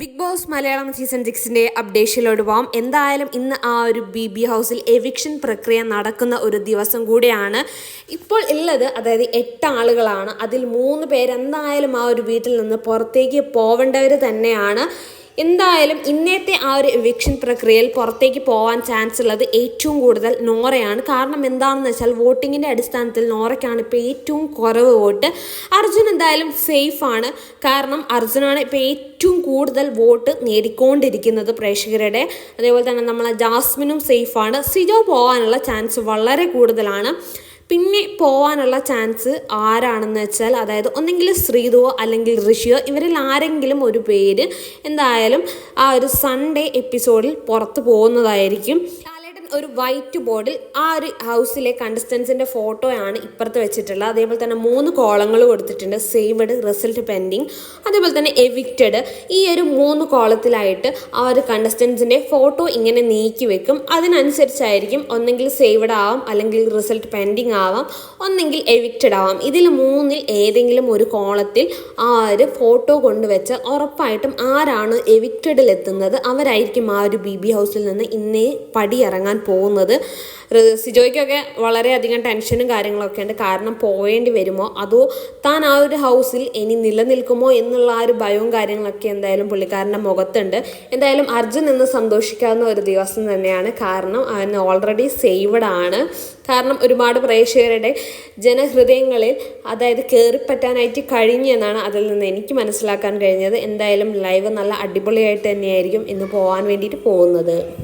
Big Boss Malayalam season സിക്സിന്റെ അപ്ഡേഷനിലോട്ട് പോകാം എന്തായാലും ഇന്ന് ആ ഒരു ബി ബി ഹൗസിൽ എവിക്ഷൻ പ്രക്രിയ നടക്കുന്ന ഒരു ദിവസം കൂടിയാണ്. ഇപ്പോൾ ഉള്ളത് അതായത് എട്ട് ആളുകളാണ്. അതിൽ മൂന്ന് പേരെന്തായാലും ആ ഒരു വീട്ടിൽ നിന്ന് പുറത്തേക്ക് പോവേണ്ടവർ തന്നെയാണ്. എന്തായാലും ഇന്നത്തെ ആ ഒരു എവിക്ഷൻ പ്രക്രിയയിൽ പുറത്തേക്ക് പോകാൻ ചാൻസ് ഉള്ളത് ഏറ്റവും കൂടുതൽ നോറയാണ്. കാരണം എന്താണെന്ന് വെച്ചാൽ വോട്ടിങ്ങിന്റെ അടിസ്ഥാനത്തിൽ നോറയ്ക്കാണ് ഇപ്പോൾ ഏറ്റവും കുറവ് വോട്ട്. അർജുൻ എന്തായാലും സേഫ് ആണ്. കാരണം അർജുനാണ് ഇപ്പോൾ ഏറ്റവും കൂടുതൽ വോട്ട് നേടിക്കൊണ്ടിരിക്കുന്നത് പ്രേക്ഷകരുടെ. അതേപോലെ തന്നെ നമ്മളെ ജാസ്മിനും സേഫാണ് സിജോ പോകാനുള്ള ചാൻസ് വളരെ കൂടുതലാണ്. പിന്നെ പോവാനുള്ള ചാൻസ് ആരാണെന്ന് വെച്ചാൽ അതായത് ഒന്നെങ്കിൽ ശ്രീതുവോ അല്ലെങ്കിൽ ഋഷിയോ ഇവരിൽ ആരെങ്കിലും ഒരു പേര് എന്തായാലും ആ ഒരു സൺഡേ എപ്പിസോഡിൽ പുറത്ത് പോകുന്നതായിരിക്കും. ഒരു വൈറ്റ് ബോർഡിൽ ആ ഒരു ഹൗസിലെ കണ്ടസ്റ്റൻസിന്റെ ഫോട്ടോയാണ് ഇപ്പുറത്ത് വെച്ചിട്ടുള്ളത്. അതേപോലെ തന്നെ മൂന്ന് കോളങ്ങൾ കൊടുത്തിട്ടുണ്ട്. സേവഡ് റിസൾട്ട് പെൻഡിങ് അതേപോലെ തന്നെ എവിക്റ്റഡ് ഈ ഒരു മൂന്ന് കോളത്തിലായിട്ട് ആ ഒരു കണ്ടസ്റ്റൻസിന്റെ ഫോട്ടോ ഇങ്ങനെ നീക്കി വെക്കും. അതിനനുസരിച്ചായിരിക്കും ഒന്നെങ്കിൽ സേവഡ് ആവാം അല്ലെങ്കിൽ റിസൾട്ട് പെൻഡിങ് ആവാം ഒന്നെങ്കിൽ എവിക്റ്റഡ് ആവാം. ഇതിൽ മൂന്നിൽ ഏതെങ്കിലും ഒരു കോളത്തിൽ ആ ഒരു ഫോട്ടോ കൊണ്ടുവച്ച് ഉറപ്പായിട്ടും ആരാണ് എവിക്റ്റഡിൽ എത്തുന്നത്? അവരായിരിക്കും ആ ഒരു ബി ബി ഹൗസിൽ നിന്ന് ഇന്നേ പടിയിറങ്ങാൻ പോകുന്നത്. റ് സിജോയ്ക്കൊക്കെ വളരെയധികം ടെൻഷനും കാര്യങ്ങളൊക്കെ ഉണ്ട്. കാരണം പോവേണ്ടി വരുമോ? അതോ താൻ ആ ഒരു ഹൗസിൽ ഇനി നിലനിൽക്കുമോ എന്നുള്ള ആ ഒരു ഭയവും കാര്യങ്ങളൊക്കെ എന്തായാലും പുള്ളിക്കാരന്റെ മുഖത്തുണ്ട്. എന്തായാലും അർജുൻ എന്ന് സന്തോഷിക്കാവുന്ന ഒരു ദിവസം തന്നെയാണ്. കാരണം അവൻ ഓൾറെഡി സേവഡ് ആണ്. കാരണം ഒരുപാട് പ്രേക്ഷകരുടെ ജനഹൃദയങ്ങളിൽ അതായത് കയറിപ്പറ്റാനായിട്ട് കഴിഞ്ഞു എന്നാണ് അതിൽ നിന്ന് എനിക്ക് മനസ്സിലാക്കാൻ കഴിഞ്ഞത്. എന്തായാലും ലൈവ് നല്ല അടിപൊളിയായിട്ട് തന്നെയായിരിക്കും ഇന്ന് പോകാൻ വേണ്ടിയിട്ട് പോകുന്നത്.